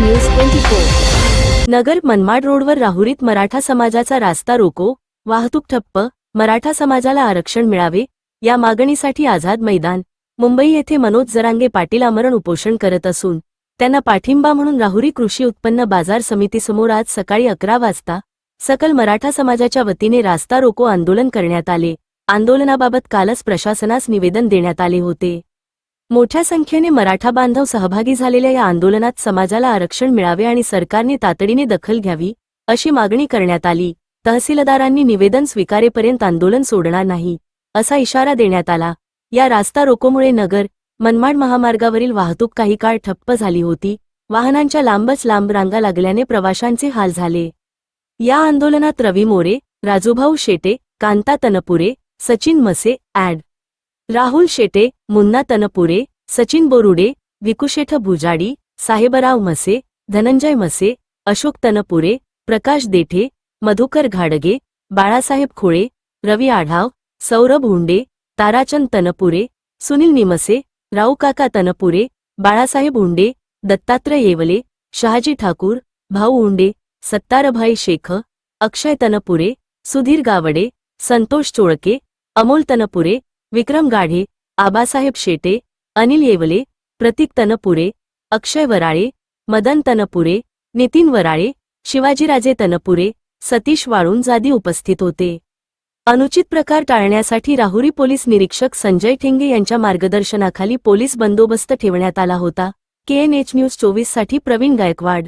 News twenty four Nagar Manmad रोडवर राहुरीत मराठा समाजाचा रास्ता रोको वाहतूक ठप्प मराठा समाजाला आरक्षण मिळावे या मागणीसाठी आझाद मैदान मुंबई येथे मनोज जरांगे पाटील आमरण उपोषण करत असून त्यांना पाठिंबा म्हणून राहुरी कृषी उत्पन्न बाजार समितीसमोर आज सकाळी अकरा वाजता सकल मराठा समाजाच्या वतीने रास्ता रोको आंदोलन करण्यात आले. आंदोलनाबाबत कालच प्रशासनास निवेदन देण्यात आले होते. मोठ्या संख्येने मराठा बांधव सहभागी झालेल्या या आंदोलनात समाजाला आरक्षण मिळावे आणि सरकारने तातडीने दखल घ्यावी अशी मागणी करण्यात आली. तहसीलदारांनी निवेदन स्वीकारेपर्यंत आंदोलन सोडणार नाही असा इशारा देण्यात आला. या रास्ता रोकोमुळे नगर मनमाड महामार्गावरील वाहतूक काही काळ ठप्प झाली होती. वाहनांच्या लांबच लांब रांगा लागल्याने प्रवाशांचे हाल झाले. या आंदोलनात रवी मोरे राजूभाऊ शेटे कांता तनपुरे सचिन मसे ॲड. राहुल शेटे मुन्ना तनपुरे सचिन बोरुडे विकुशेठ भुजाडी साहेबराव मसे धनंजय मसे अशोक तनपुरे प्रकाश देठे मधुकर घाडगे बाळासाहेब खोळे रवी आढाव सौरभ हुंडे ताराचंद तनपुरे सुनील निमसे राऊकाका तनपुरे बाळासाहेब हुंडे दत्तात्रय येवले शहाजी ठाकूर भाऊ हुंडे सत्तारभाई शेख अक्षय तनपुरे सुधीर गावडे संतोष चोळके अमोल तनपुरे विक्रम गाढे आबासाहेब शेटे अनिल येवले प्रतीक तनपुरे अक्षय वराळे मदन तनपुरे नितीन वराळे शिवाजीराजे तनपुरे सतीश वाळुंज आदी उपस्थित होते. अनुचित प्रकार टाळण्यासाठी राहुरी पोलीस निरीक्षक संजय ठेंगे यांच्या मार्गदर्शनाखाली पोलीस बंदोबस्त ठेवण्यात आला होता. केएनएच न्यूज चोवीससाठी प्रवीण गायकवाड.